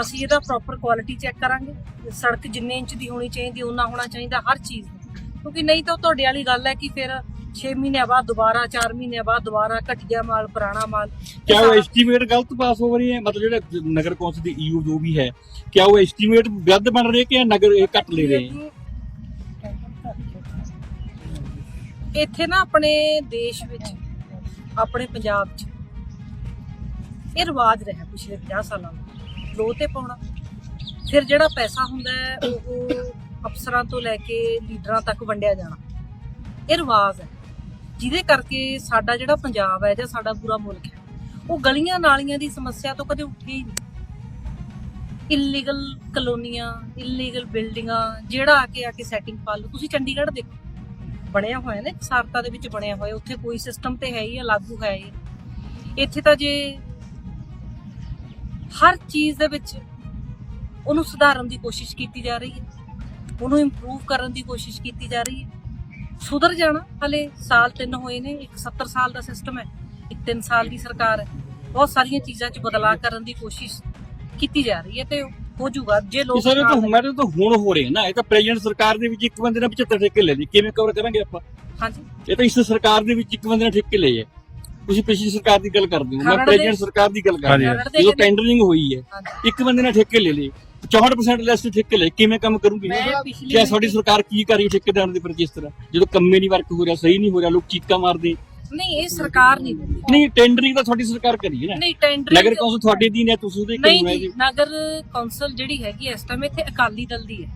ਅਸੀਂ ਇਹਦਾ ਪ੍ਰੋਪਰ ਕੁਆਲਿਟੀ ਚੈੱਕ ਕਰਾਂਗੇ। ਸੜਕ ਜਿੰਨੇ ਇੰਚ ਦੀ ਹੋਣੀ ਚਾਹੀਦੀ ਉਹਨਾਂ ਹੋਣਾ ਚਾਹੀਦਾ ਹਰ ਚੀਜ਼। ਕਿਉਂਕਿ ਨਹੀਂ ਤਾਂ ਤੁਹਾਡੇ ਵਾਲੀ ਗੱਲ ਹੈ ਕਿ ਫਿਰ 6 ਮਹੀਨਿਆਂ ਬਾਅਦ ਦੁਬਾਰਾ 4 ਮਹੀਨਿਆਂ ਬਾਅਦ ਦੁਬਾਰਾ ਘਟੀਆ ਮਾਲ ਪੁਰਾਣਾ ਮਾਲ क्या वो एस्टीमेट गलत पास हो रही है मतलब जो नगर कौंसिल दी ईओ जो भी है क्या वो एस्टीमेट गलत बन रहे हैं कि नगर ये कट ले रहे हैं ਇੱਥੇ ਨਾ ਆਪਣੇ ਦੇਸ਼ ਵਿੱਚ ਆਪਣੇ ਪੰਜਾਬ 'ਚ ਇਹ ਰਿਵਾਜ ਰਿਹਾ ਪਿਛਲੇ 50 ਸਾਲਾਂ ਤੋਂ ਲੋ ਤੇ ਪਾਉਣਾ ਫਿਰ ਜਿਹੜਾ ਪੈਸਾ ਹੁੰਦਾ ਹੈ ਉਹ ਅਫਸਰਾਂ ਤੋਂ ਲੈ ਕੇ ਲੀਡਰਾਂ ਤੱਕ ਵੰਡਿਆ ਜਾਣਾ ਇਹ ਰਿਵਾਜ ਹੈ ਜਿਹਦੇ ਕਰਕੇ ਸਾਡਾ ਜਿਹੜਾ ਪੰਜਾਬ ਹੈ ਜਾਂ ਸਾਡਾ ਪੂਰਾ ਮੁਲਕ ਹੈ, ਉਹ ਗਲੀਆਂ ਨਾਲੀਆਂ ਦੀ ਸਮੱਸਿਆ ਤੋਂ ਕਦੇ ਉੱਠੇ ਹੀ ਨਹੀਂ। ਇਲੀਗਲ ਕਲੋਨੀਆਂ ਇਲੀਗਲ ਬਿਲਡਿੰਗਾਂ ਜਿਹੜਾ ਆ ਕੇ ਆ ਕੇ ਸੈਟਿੰਗ ਪਾ ਲਓ। ਤੁਸੀਂ ਚੰਡੀਗੜ੍ਹ ਦੇਖੋ, ਬਣਿਆ ਹੋਇਆ ਨੇ ਸਾਰਤਾ ਦੇ ਵਿੱਚ ਬਣਿਆ ਹੋਇਆ, ਉੱਥੇ ਕੋਈ ਸਿਸਟਮ ਤੇ ਹੈ ਹੀ ਆ, ਲਾਗੂ ਹੈ ਹੀ ਇੱਥੇ ਤਾਂ ਜੇ ਹਰ ਚੀਜ਼ ਦੇ ਵਿੱਚ ਉਹਨੂੰ ਸੁਧਾਰਨ ਦੀ ਕੋਸ਼ਿਸ਼ ਕੀਤੀ ਜਾ ਰਹੀ ਹੈ, ਉਹਨੂੰ ਇੰਪਰੂਵ ਕਰਨ ਦੀ ਕੋਸ਼ਿਸ਼ ਕੀਤੀ ਜਾ ਰਹੀ ਹੈ। ਸੁਧਰ ਜਾਣਾ। ਹਲੇ ਸਾਲ ਤਿੰਨ ਹੋਏ ਨੇ ਇੱਕ 70 ਸਾਲ ਦਾ ਸਿਸਟਮ ਹੈ ਇੱਕ 3 ਸਾਲ ਦੀ ਸਰਕਾਰ ਹੈ। ਬਹੁਤ ਸਾਰੀਆਂ ਚੀਜ਼ਾਂ 'ਚ ਬਦਲਾਅ ਕਰਨ ਦੀ ਕੋਸ਼ਿਸ਼ ਕੀਤੀ ਜਾ ਰਹੀ ਹੈ ਤੇ ਹੋ ਜਾਊਗਾ। ਜੇ ਲੋਕ ਸਰ ਇਹ ਤਾਂ ਹੁਣ ਇਹ ਤਾਂ ਹੁਣ ਹੋ ਰਿਹਾ ਨਾ। ਇਹ ਤਾਂ ਪ੍ਰੈਜ਼ੀਡੈਂਟ ਸਰਕਾਰ ਦੇ ਵਿੱਚ ਇੱਕ ਬੰਦੇ ਨੇ 75 ਠੇਕੇ ਲੈ ਲਈ। ਕਿਵੇਂ ਕਵਰ ਕਰਾਂਗੇ ਆਪਾਂ? ਹਾਂਜੀ। ਇਹ ਤਾਂ ਇਸ ਸਰਕਾਰ ਦੇ ਵਿੱਚ ਇੱਕ ਬੰਦੇ ਨੇ ਠੇਕੇ ਲਏ ਹੈ ਤੁਸੀਂ ਪਿਛਲੀ ਸਰਕਾਰ ਦੀ ਗੱਲ ਕਰਦੇ ਹੋ। ਮੈਂ ਪ੍ਰੈਜ਼ੀਡੈਂਟ ਸਰਕਾਰ ਦੀ ਗੱਲ ਕਰ ਰਿਹਾ। ਜਦੋਂ ਟੈਂਡਰਿੰਗ ਹੋਈ ਹੈ ਇੱਕ ਬੰਦੇ ਨੇ ਠੇਕੇ ਲੈ ਲਏ। 64% ਲੈਸ ਠੇਕੇ ਲਏ ਕਿਵੇਂ ਕੰਮ ਕਰੂਗੀ? ਮੈਂ ਪਿਛਲੀ ਕਿਆ ਸਾਡੀ ਸਰਕਾਰ ਕੀ ਕਰ ਠੇਕੇਦਾਰਾਂ ਦੇ ਪ੍ਰਤੀ ਇਸ ਤਰ੍ਹਾਂ? ਜਦੋਂ ਕੰਮੇ ਨਹੀਂ ਵਰਕ ਹੋ ਰਿਹਾ ਸਹੀ ਨਹੀਂ ਹੋ ਰਿਹਾ ਲੋਕ ਚੀਕਾਂ ਮਾਰਦੇ। ਨਹੀਂ ਇਹ ਸਰਕਾਰ ਨਹੀਂ ਦਿੰਦੀ। ਨਹੀਂ ਟੈਂਡਰਿੰਗ ਤਾਂ ਤੁਹਾਡੀ ਸਰਕਾਰ ਕਰੀ ਹੈ ਨਾ। ਨਹੀਂ ਟੈਂਡਰ ਨਗਰ ਕੌਂਸਲ ਤੁਹਾਡੇ ਦੀ ਨੇ ਤੁਸੀਂ ਉਹਦੇ ਨਹੀਂ ਕਿਉਂ ਹੈ? ਜੀ ਜੀ ਨਗਰ ਕੌਂਸਲ ਜਿਹੜੀ ਹੈਗੀ ਇਸ ਟਾਈਮ ਇੱਥੇ ਅਕਾਲੀ ਦਲ ਦੀ ਹੈ।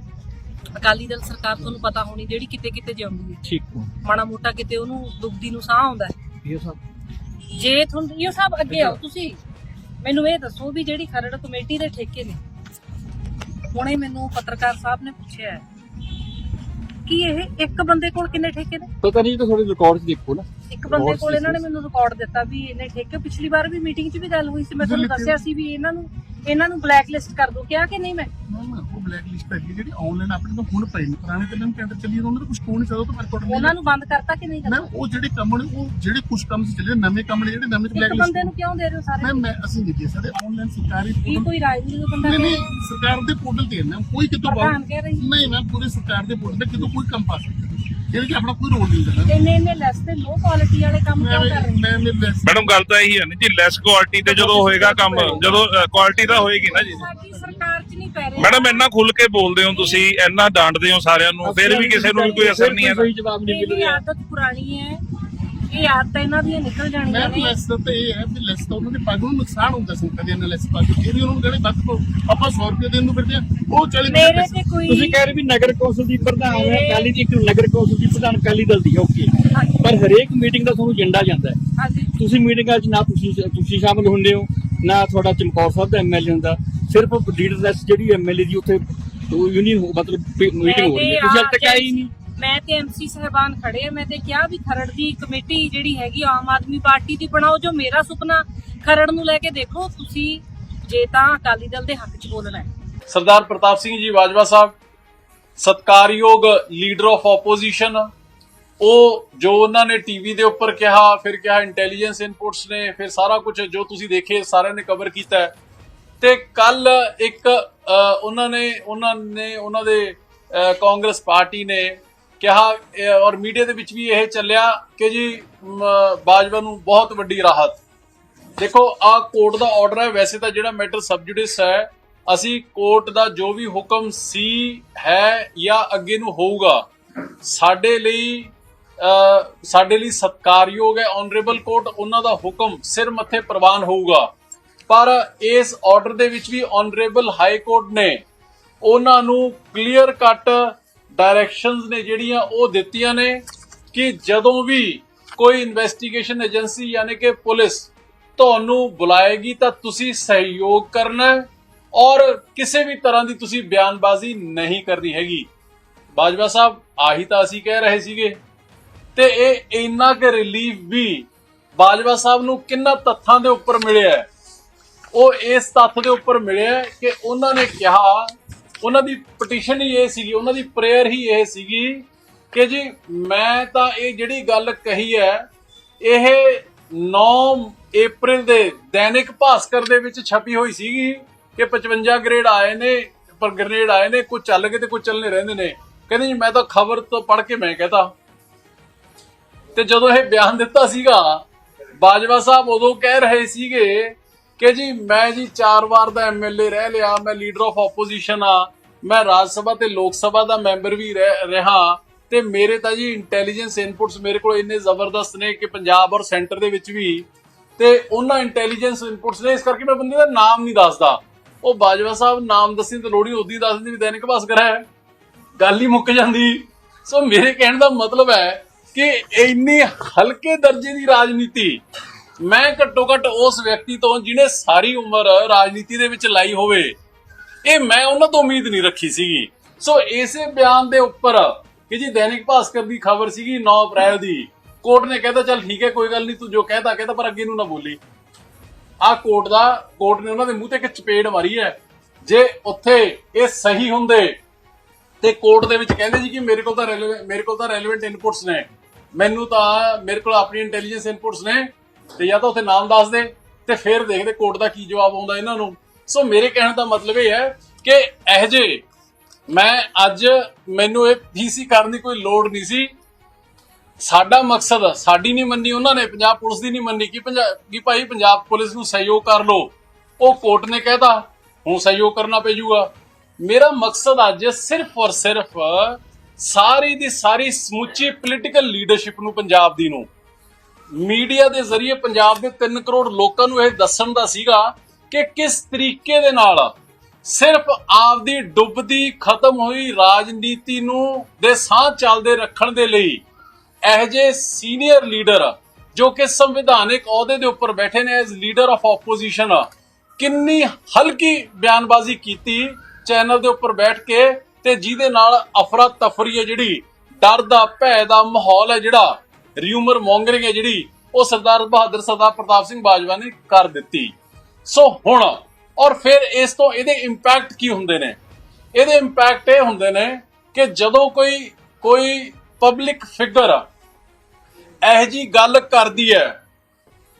ਅਕਾਲੀ ਦਲ ਸਰਕਾਰ ਤੁਹਾਨੂੰ ਪਤਾ ਹੋਣੀ ਜਿਹੜੀ ਕਿਤੇ ਕਿਤੇ ਜਾਂਦੀ ਹੈ। ਠੀਕ ਮਾੜਾ ਮੋਟਾ ਕਿਤੇ ਉਹਨੂੰ ਦੁਖਦੀ ਨੂੰ ਸਾਹ ਆਉਂਦਾ ਇਹ ਸਭ। ਜੇ ਤੁਹਾਨੂੰ ਇਹ ਸਭ ਅੱਗੇ ਆਓ ਤੁਸੀਂ। ਮੈਨੂੰ ਇਹ ਦੱਸੋ ਵੀ ਜਿਹੜੀ ਖਰੜ ਕਮੇਟੀ ਦੇ ਠੇਕੇ ਨੇ ਹੁਣੇ ਮੈਨੂੰ ਪੱਤਰਕਾਰ ਸਾਹਿਬ ਨੇ ਪੁੱਛਿਆ ਹੈ ਕਿ ਇਹ ਇੱਕ ਬੰਦੇ ਕੋਲ ਕਿੰਨੇ ਠੇਕੇ ਨੇ? ਪਤਾ ਨਹੀਂ ਤਾਂ ਤੁਹਾਡੇ ਰਿਕਾਰਡ 'ਚ ਦੇਖੋ ਨਾ। ਇੱਕ ਬੰਦੇ ਕੋਲ ਇਹਨਾਂ ਨੇ। ਮੈਨੂੰ ਰਿਕਾਰਡ ਦਿੱਤਾ ਵੀ ਇਹਨੇ ਠੇਕੇ ਪਿਛਲੀ ਵਾਰ ਵੀ ਮੀਟਿੰਗ 'ਚ ਵੀ ਗੱਲ ਹੋਈ ਸੀ ਮੈਂ ਤੁਹਾਨੂੰ ਦੱਸਿਆ ਸੀ ਵੀ ਇਹਨਾਂ ਨੂੰ ਇਹਨਾਂ ਨੂੰ ਬਲੈਕ ਲਿਸਟ ਕਰ ਦੋ ਕਿਹਾ ਕਿ ਨਹੀਂ ਮੈਂ? ਨਾ ਨਾ ਉਹ ਬਲੈਕ ਲਿਸਟ ਹੈਗੀ ਹੈ ਜਿਹੜੀ ਆਨਲਾਈਨ ਆਪਣੇ ਤੋਂ ਹੁਣ ਪਈ ਨੇ ਪੁਰਾਣੇ ਤੇ ਟੈਂਡਰ ਚੱਲੀ ਉਹਨਾਂ ਦਾ ਕੁਝ ਕੋਣ ਨਹੀਂ ਉਹ ਤਾਂ ਰਿਕਾਰਡ ਉਹਨਾਂ ਨੂੰ ਬੰਦ ਕਰਤਾ ਕਿ ਨਹੀਂ ਮੈਂ ਕਰਤਾ? ਉਹ ਜਿਹੜੇ ਕੰਮ ਨੇ ਉਹ ਜਿਹੜੇ ਕੁਝ ਕੰਮ ਸੀ ਚੱਲੇ ਨਵੇਂ ਕੰਮ ਨੇ ਜਿਹੜੇ ਨਵੇਂ ਬਲੈਕ ਇੱਕ ਬੰਦੇ ਨੂੰ ਕਿਉਂ ਦੇ ਰਹੇ ਹੋ ਸਾਰੇ? ਮੈਂ ਮੈਂ ਅਸੀਂ ਨਹੀਂ ਦੇ ਸਕਦੇ ਆਨਲਾਈਨ ਸਰਕਾਰੀ ਕੀ portal- ਕੋਈ ਰਾਜਨੀਤਿਕ ਬੰਦਾ ਨਹੀਂ ਨਹੀਂ ਸਰਕਾਰ ਦੇ ਪੋਰਟਲ ਤੇ ਨਾ ਕੋਈ ਕਿਤੋਂ ਪ੍ਰਧਾਨ ਕਹਿ ਰਹੀ। ਨਹੀਂ ਮੈਂ ਪੂਰੇ ਸਰਕਾਰ ਦੇ ਪੋਰਟਲ ਤੇ ਕਿਤੋਂ ਕੋਈ ਕੰਮ ਪਾ ਸਕਦਾ। ਇਹਦੇ ਵਿੱਚ ਆਪਣਾ ਕੋਈ ਰੋਲ ਨਹੀਂ ਹੁੰਦਾ ਇੰਨੇ ਇੰਨੇ ਲੈਸ ਤੇ ਲੋ ਕੁਆਲਿਟੀ ਵਾਲੇ ਕੰਮ ਮੈਂ ਕਿਉਂ ਕਰ ਰਹੇ? ਹੋ? ਮੈਂ ਮੈਂ ਬੈਸ ਮੈਡਮ ਗੱਲ ਤਾਂ ਇਹੀ ਹੈ ਨਾ ਜੀ ਲੈਸ ਕੁਆਲਿਟੀ ਤੇ ਜਦੋਂ ਹੋਏਗਾ ਕੰਮ ਜਦੋਂ ਕੁਆਲਿਟੀ ਤਾਂ ਹੋਏਗੀ ਨਾ ਜੀ। ਸਾਡੀ ਸਰਕਾਰ 'ਚ ਨਹੀਂ ਪੈ ਰਿਹਾ। ਮੈਡਮ ਇੰਨਾ ਖੁੱਲ ਕੇ ਬੋਲਦੇ ਹੋ ਤੁਸੀਂ ਇੰਨਾ ਡਾਂਟਦੇ ਹੋ ਸਾਰਿਆਂ ਨੂੰ ਫਿਰ ਵੀ ਕਿਸੇ ਨੂੰ ਵੀ ਕੋਈ ਅਸਰ ਨਹੀਂ ਹੈ ਸਹੀ ਜਵਾਬ ਨਹੀਂ ਮਿਲ ਰਿਹਾ। ਆਦਤ ਪੁਰਾਣੀ ਹੈ ਇਹ ਆਦਤਾਂ ਇਹਨਾਂ ਦੀਆਂ ਨਿਕਲ ਜਾਣੀਆਂ ਮੈਂ ਨੇ। ਲੈਸ ਤੇ ਇਹ ਹੈ ਵੀ ਲੈਸ ਤਾਂ ਉਹਨਾਂ ਦੇ ਪੱਗ ਨੂੰ ਨੁਕਸਾਨ ਹੁੰਦਾ ਸੀ ਕਦੇ ਇਹਨਾਂ ਲੈਸ ਪੱਗ ਇਹ ਵੀ ਉਹਨਾਂ ਨੂੰ ਕਹਿੰਦੇ ਵੱਧ ਪਾਓ। ਆਪਾਂ 100 ਰੁਪਏ ਦੇਣ ਨੂੰ ਫਿਰਦੇ ਆ ਉਹ 40 ਰੁਪਏ ਮੇਰੇ ਪੈਸੇ- ਤੇ ਕੋਈ ਤੁਸੀਂ ਕਹਿ ਰਹੇ ਵੀ ਨਗਰ ਕੌਂਸਲ ਦੀ ਪ੍ਰਧਾਨ ਹੈ ਕਾਲੀ ਦੀ ਇੱਕ ਨਗਰ ਕੌਂਸਲ ਦੀ ਪ੍ਰਧਾਨ ਕਾਲੀ ਦਲ ਦੀ ਓਕੇ। ਹਾਂਜੀ। ਪਰ ਹਰੇਕ ਮੀਟਿੰਗ ਦਾ ਤੁਹਾਨੂੰ ਏਜੰਡਾ ਜਾਂਦਾ ਹੈ। ਹਾਂਜੀ। ਤੁਸੀਂ ਮੀਟਿੰਗਾਂ 'ਚ ਨਾ ਤੁਸੀਂ ਤੁਸੀਂ ਸ਼ਾਮਲ ਹੁੰਦੇ ਹੋ ਨਾ ਤੁਹਾਡਾ ਚਮਕੌਰ ਸਾਹਿਬ ਦਾ ਐਮਐਲਏ ਹੁੰਦਾ। ਸਿਰਫ ਲੀਡਰਲੈਸ ਜਿਹੜੀ ਐਮਐਲਏ ਦੀ ਉੱਥੇ ਉਹ ਯੂਨੀਅਨ ਮਤਲਬ ਮੀਟਿੰਗ ਹੋ ਰਹੀ ਹੈ। ਤੁਸੀਂ ਹਾਲੇ ਤੱਕ ਆਏ ਹੀ ਨਹੀਂ। ਮੈਂ ਤੇ ਐਮਸੀ ਸਹਿਬਾਨ ਖੜੇ ਆ, ਮੈਂ ਤੇ ਕਿਹਾ ਵੀ ਖਰੜ ਦੀ ਕਮੇਟੀ ਜਿਹੜੀ ਹੈਗੀ ਆਮ ਆਦਮੀ ਪਾਰਟੀ ਦੀ ਬਣਾਓ, ਜੋ ਮੇਰਾ ਸੁਪਨਾ ਖਰੜ ਨੂੰ ਲੈ ਕੇ ਦੇਖੋ, ਤੁਸੀਂ ਜੇ ਤਾਂ ਅਕਾਲੀ ਦਲ ਦੇ ਹੱਕ 'ਚ ਬੋਲਣਾ ਹੈ ਸਰਦਾਰ ਪ੍ਰਤਾਪ ਸਿੰਘ ਜੀ ਬਾਜਵਾ ਸਾਹਿਬ, ਸਤਕਾਰਯੋਗ ਲੀਡਰ ਆਫ ਆਪੋਜੀਸ਼ਨ ਉਹ ਜੋ ਉਹਨਾਂ ਨੇ ਟੀਵੀ ਦੇ ਉੱਪਰ ਕਿਹਾ, ਫਿਰ ਕਿਹਾ ਇੰਟੈਲੀਜੈਂਸ ਇਨਪੁਟਸ ਨੇ, ਫਿਰ ਸਾਰਾ ਕੁਝ ਜੋ ਤੁਸੀਂ ਦੇਖੇ, ਸਾਰਿਆਂ ਨੇ ਕਵਰ ਕੀਤਾ ਹੈ। ਤੇ ਕੱਲ ਇੱਕ ਉਹਨਾਂ ਨੇ ਉਹਨਾਂ ਨੇ, ਉਹਨਾਂ ਦੇ ਕਾਂਗਰਸ ਪਾਰਟੀ ਨੇ ਕਿਹਾ ਔਰ ਮੀਡੀਆ ਦੇ ਵਿੱਚ ਵੀ ਇਹ ਚੱਲਿਆ ਕਿ ਜੀ ਬਾਜਵਾ ਨੂੰ ਬਹੁਤ ਵੱਡੀ ਰਾਹਤ। ਦੇਖੋ, ਆ ਕੋਰਟ ਦਾ ਆਰਡਰ ਹੈ। ਵੈਸੇ ਤਾਂ ਜਿਹੜਾ ਮੈਟਰ ਸਬਜੂਡਿਸ ਹੈ, ਅਸੀਂ ਕੋਰਟ ਦਾ ਜੋ ਵੀ ਹੁਕਮ ਸੀ, ਹੈ ਜਾਂ ਅੱਗੇ ਨੂੰ ਹੋਊਗਾ, ਸਾਡੇ ਲਈ ਸਾਡੇ ਲਈ ਸਤਕਾਰਯੋਗ ਹੈ। ਆਨਰੇਬਲ ਕੋਰਟ ਉਹਨਾਂ ਦਾ ਹੁਕਮ ਸਿਰ ਮੱਥੇ ਪ੍ਰਵਾਨ ਹੋਊਗਾ। ਪਰ ਇਸ ਆਰਡਰ ਦੇ ਵਿੱਚ ਵੀ ਆਨਰੇਬਲ ਹਾਈ ਕੋਰਟ ਨੇ, ਉਹਨਾਂ ਨੂੰ ਕਲੀਅਰ ਕੱਟ ਡਾਇਰੈਕਸ਼ਨਸ ਨੇ ਜਿਹੜੀਆਂ ਉਹ ਦਿੱਤੀਆਂ ਨੇ ਕਿ ਜਦੋਂ ਵੀ ਕੋਈ ਇਨਵੈਸਟੀਗੇਸ਼ਨ ਏਜੰਸੀ ਯਾਨੀ ਕਿ ਪੁਲਿਸ ਤੁਹਾਨੂੰ ਬੁਲਾਏਗੀ ਤਾਂ ਤੁਸੀਂ ਸਹਿਯੋਗ ਕਰਨਾ ਹੈ ਔਰ ਕਿਸੇ ਵੀ ਤਰ੍ਹਾਂ ਦੀ ਤੁਸੀਂ ਬਿਆਨਬਾਜ਼ੀ ਨਹੀਂ ਕਰਨੀ ਹੈਗੀ। ਬਾਜਵਾ ਸਾਹਿਬ, ਆਹੀ ਤਾਂ ਅਸੀਂ ਕਹਿ ਰਹੇ ਸੀਗੇ। ਤੇ ਇਹ ਇੰਨਾ ਕਿ ਰਿਲੀਫ ਵੀ ਬਾਜਵਾ ਸਾਹਿਬ ਨੂੰ ਕਿੰਨਾ ਤੱਥਾਂ ਦੇ ਉੱਪਰ ਮਿਲਿਆ ਉਹ ਇਸ ਤੱਥ ਦੇ ਉੱਪਰ ਮਿਲਿਆ ਕਿ ਉਹਨਾਂ ਨੇ ਕਿਹਾ ਉਹਨਾਂ ਦੀ ਪਟੀਸ਼ਨ ਹੀ ਇਹ ਸੀਗੀ, ਉਹਨਾਂ ਦੀ ਪ੍ਰੇਅਰ ਹੀ ਇਹ ਸੀਗੀ ਕਿ ਜੀ ਮੈਂ ਤਾਂ ਇਹ ਜਿਹੜੀ ਗੱਲ ਕਹੀ ਹੈ, ਇਹ 9 April ਦੇ ਦੈਨਿਕ ਭਾਸਕਰ ਦੇ ਵਿੱਚ ਛਪੀ ਹੋਈ ਸੀਗੀ ਕਿ 55 ਗ੍ਰੇਡ ਆਏ ਨੇ, ਪਰ ਗ੍ਰੇਡ ਆਏ ਨੇ ਕੁਝ ਚੱਲ ਗਏ ਤੇ ਕੁਝ ਚੱਲਨੇ ਰਹਿੰਦੇ ਨੇ। ਕਹਿੰਦੇ ਜੀ ਮੈਂ ਤਾਂ ਖਬਰ ਤੋਂ ਪੜ੍ਹ ਕੇ ਮੈਂ ਕਹਤਾ। ਤੇ ਜਦੋਂ ਇਹ ਬਿਆਨ ਦਿੱਤਾ ਸੀਗਾ, ਬਾਜਵਾ ਸਾਹਿਬ ਉਦੋਂ ਕਹਿ ਰਹੇ ਸੀਗੇ ਕਿ ਜੀ ਮੈਂ ਜੀ ਚਾਰ ਵਾਰ ਦਾ ਐਮਐਲਏ ਰਹਿ ਲਿਆ, ਮੈਂ ਲੀਡਰ ਆਫ ਆਪੋਜੀਸ਼ਨ ਆ ਮੈਂ ਰਾਜ ਸਭਾ ਤੇ ਲੋਕ ਸਭਾ ਦਾ ਮੈਂਬਰ ਵੀ ਰਹਿ- ਰਿਹਾ ਤੇ ਮੇਰੇ ਤਾਂ ਜੀ ਇੰਟੈਲੀਜੈਂਸ ਇਨਪੁਟਸ ਮੇਰੇ ਕੋਲ ਇੰਨੇ ਜ਼ਬਰਦਸਤ ਨੇ ਕਿ ਪੰਜਾਬ ਔਰ ਸੈਂਟਰ ਦੇ ਵਿੱਚ ਵੀ ਤੇ ਉਹਨਾਂ ਇੰਟੈਲੀਜੈਂਸ ਇਨਪੁਟਸ ਨੇ, ਇਸ ਕਰਕੇ ਮੈਂ ਬੰਦੇ ਦਾ ਨਾਮ ਨਹੀਂ ਦੱਸਦਾ। ਉਹ ਬਾਜਵਾ ਸਾਹਿਬ ਨਾਮ ਦੱਸਣ ਤੇ ਲੋੜੀ ਉਦੀ ਦੱਸ ਦਿੰਦੀ ਵੀ ਦੈਨਿਕ ਭਾਸਕਰ ਹੈ। ਗੱਲ ਹੀ ਮੁੱਕ ਜਾਂਦੀ। ਸੋ ਮੇਰੇ ਕਹਿਣ ਦਾ ਮਤਲਬ ਹੈ ਕਿ ਇੰਨੀ ਹਲਕੇ ਦਰਜੇ ਦੀ ਰਾਜਨੀਤੀ, ਮੈਂ ਘੱਟੋ ਘੱਟ ਉਸ ਵਿਅਕਤੀ ਤੋਂ, ਜਿਹਨੇ ਸਾਰੀ ਉਮਰ ਰਾਜਨੀਤੀ ਦੇ ਵਿੱਚ ਲਾਈ ਹੋਵੇ ਇਹ ਮੈਂ ਉਹਨਾਂ ਤੋਂ ਉਮੀਦ ਨਹੀਂ ਰੱਖੀ ਸੀਗੀ। ਸੋ ਇਸੇ ਬਿਆਨ ਦੇ ਉੱਪਰ ਕਿ ਜੀ ਦੈਨਿਕ ਭਾਸਕਰ ਦੀ ਖਬਰ ਸੀਗੀ 9 ਅਪ੍ਰੈਲ ਦੀ। ਕੋਰਟ ਨੇ ਕਹਿੰਦਾ ਚੱਲ ਠੀਕ ਹੈ, ਕੋਈ ਗੱਲ ਨਹੀਂ, ਤੂੰ ਜੋ ਕਹਿਤਾ ਕਹਿੰਦਾ ਪਰ ਅੱਗੇ ਨੂੰ ਨਾ ਬੋਲੀ। ਆ ਕੋਰਟ ਦਾ, ਕੋਰਟ ਨੇ ਉਹਨਾਂ ਦੇ ਮੂੰਹ ਤੇ ਇੱਕ ਚਪੇੜ ਮਾਰੀ ਹੈ। ਜੇ ਉੱਥੇ ਇਹ ਸਹੀ ਹੁੰਦੇ, ਤੇ ਕੋਰਟ ਦੇ ਵਿੱਚ ਕਹਿੰਦੇ ਜੀ ਕਿ ਮੇਰੇ ਕੋਲ ਤਾਂ ਰੈਲੇਵੈਂਟ ਮੇਰੇ ਕੋਲ ਤਾਂ ਰੈਲੇਵੈਂਟ ਇਨਪੁਟਸ ਨੇ। ਮੈਨੂੰ ਤਾਂ, ਮੇਰੇ ਕੋਲ ਆਪਣੀ ਇੰਟੈਲੀਜੈਂਸ ਇਨਪੁਟਸ ਨੇ, ਤੇ ਜਾਂ ਤਾਂ ਉੱਥੇ ਨਾਮ ਦੱਸ ਦੇ, ਤੇ ਫਿਰ ਦੇਖਦੇ ਕੋਰਟ ਦਾ ਕੀ ਜਵਾਬ ਆਉਂਦਾ ਇਹਨਾਂ ਨੂੰ। ਸੋ ਮੇਰੇ ਕਹਿਣ ਦਾ ਮਤਲਬ ਇਹ ਹੈ ਕਿ ਇਹ ਜੇ ਮੈਂ ਅੱਜ ਮੈਨੂੰ ਇਹ ਪੀਸੀ ਕਰਨ ਦੀ ਕੋਈ ਲੋੜ ਨਹੀਂ ਸੀ, ਸਾਡਾ ਮਕਸਦ, ਸਾਡੀ ਨਹੀਂ ਮੰਨੀ, ਉਹਨਾਂ ਨੇ ਪੰਜਾਬ ਪੁਲਿਸ ਦੀ ਨਹੀਂ ਮੰਨੀ ਕਿ ਪੰਜਾਬ ਕਿ ਭਾਈ ਪੰਜਾਬ ਪੁਲਿਸ ਨੂੰ ਸਹਿਯੋਗ ਕਰ ਲਓ। ਉਹ ਕੋਰਟ ਨੇ ਕਹਿਤਾ ਹੁਣ ਸਹਿਯੋਗ ਕਰਨਾ ਪੈਜੂਗਾ ਮੇਰਾ ਮਕਸਦ ਅੱਜ ਸਿਰਫ ਔਰ ਸਿਰਫ ਸਾਰੀ ਦੀ ਸਾਰੀ ਸਮੁੱਚੀ ਪੋਲੀਟੀਕਲ ਲੀਡਰਸ਼ਿਪ ਨੂੰ ਪੰਜਾਬ ਦੀ ਨੂੰ। ਮੀਡੀਆ ਦੇ ਜ਼ਰੀਏ ਪੰਜਾਬ ਦੇ 3 ਕਰੋੜ ਲੋਕਾਂ ਨੂੰ ਇਹ ਦੱਸਣ ਦਾ ਸੀਗਾ ਕਿ ਕਿਸ ਤਰੀਕੇ ਦੇ ਨਾਲ ਸਿਰਫ ਆਪਦੀ ਡੁੱਬਦੀ ਖਤਮ ਹੋਈ ਰਾਜਨੀਤੀ ਨੂੰ ਦੇ ਸਾਹ ਚੱਲਦੇ ਰੱਖਣ ਦੇ ਲਈ ਇਹ ਜੇ ਸੀਨੀਅਰ ਲੀਡਰ ਜੋ ਕਿ ਸੰਵਿਧਾਨਿਕ ਅਹੁਦੇ ਦੇ ਉੱਪਰ ਬੈਠੇ ਨੇ ਐਜ਼ ਲੀਡਰ ਆਫ ਆਪੋਜੀਸ਼ਨ ਕਿੰਨੀ ਹਲਕੀ ਬਿਆਨਬਾਜ਼ੀ ਕੀਤੀ ਚੈਨਲ ਦੇ ਉੱਪਰ ਬੈਠ ਕੇ ਤੇ ਜਿਹਦੇ ਨਾਲ ਅਫਰਾ ਤਫਰੀ ਹੈ ਜਿਹੜੀ, ਡਰ ਦਾ, ਭੈ ਦਾ ਮਾਹੌਲ ਹੈ ਜਿਹੜਾ ਰਿਊਮਰ ਮੌਂਗਰਿੰਗ ਹੈ ਜਿਹੜੀ, ਉਹ ਸਰਦਾਰ ਬਹਾਦਰ ਸਰਦਾਰ ਪ੍ਰਤਾਪ ਸਿੰਘ ਬਾਜਵਾ ਨੇ ਕਰ ਦਿੱਤੀ। ਸੋ ਹੁਣ, ਔਰ ਫਿਰ ਇਸ ਤੋਂ ਇਹਦੇ ਇੰਪੈਕਟ ਕੀ ਹੁੰਦੇ ਨੇ? ਇਹਦੇ ਇੰਪੈਕਟ ਇਹ ਹੁੰਦੇ ਨੇ ਕਿ ਜਦੋਂ ਕੋਈ ਕੋਈ ਪਬਲਿਕ ਫਿਗਰ ਇਹ ਜੀ ਗੱਲ ਕਰਦੀ ਹੈ,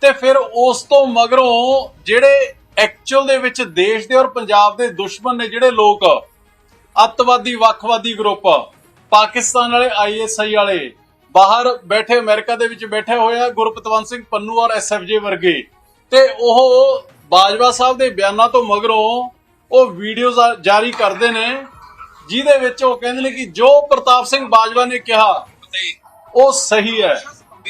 ਤੇ ਫਿਰ ਉਸ ਤੋਂ ਮਗਰੋਂ ਜਿਹੜੇ ਐਕਚੁਅਲ ਦੇ ਵਿੱਚ ਦੇਸ਼ ਦੇ ਔਰ ਪੰਜਾਬ ਦੇ ਦੁਸ਼ਮਣ ਨੇ ਜਿਹੜੇ ਲੋਕ, ਅੱਤਵਾਦੀ, ਵੱਖਵਾਦੀ ਗਰੁੱਪ ਪਾਕਿਸਤਾਨ ਵਾਲੇ ਆਈਐਸਆਈ ਵਾਲੇ, ਬਾਹਰ ਬੈਠੇ ਅਮਰੀਕਾ ਦੇ ਵਿੱਚ ਬੈਠੇ ਹੋਏ ਆ ਗੁਰਪਤਵੰਤ ਸਿੰਘ ਪੰਨੂ ਔਰ ਐਸਐਫਜੇ ਵਰਗੇ ਤੇ ਉਹ ਬਾਜਵਾ ਸਾਹਿਬ ਦੇ ਬਿਆਨਾਂ ਤੋਂ ਮਗਰੋਂ ਉਹ ਵੀਡੀਓ ਜਾਰੀ ਕਰਦੇ ਨੇ, ਜਿਹਦੇ ਵਿੱਚ ਉਹ ਕਹਿੰਦੇ ਨੇ ਕਿ ਜੋ ਪ੍ਰਤਾਪ ਸਿੰਘ ਬਾਜਵਾ ਨੇ ਕਿਹਾ, ਉਹ ਸਹੀ ਹੈ।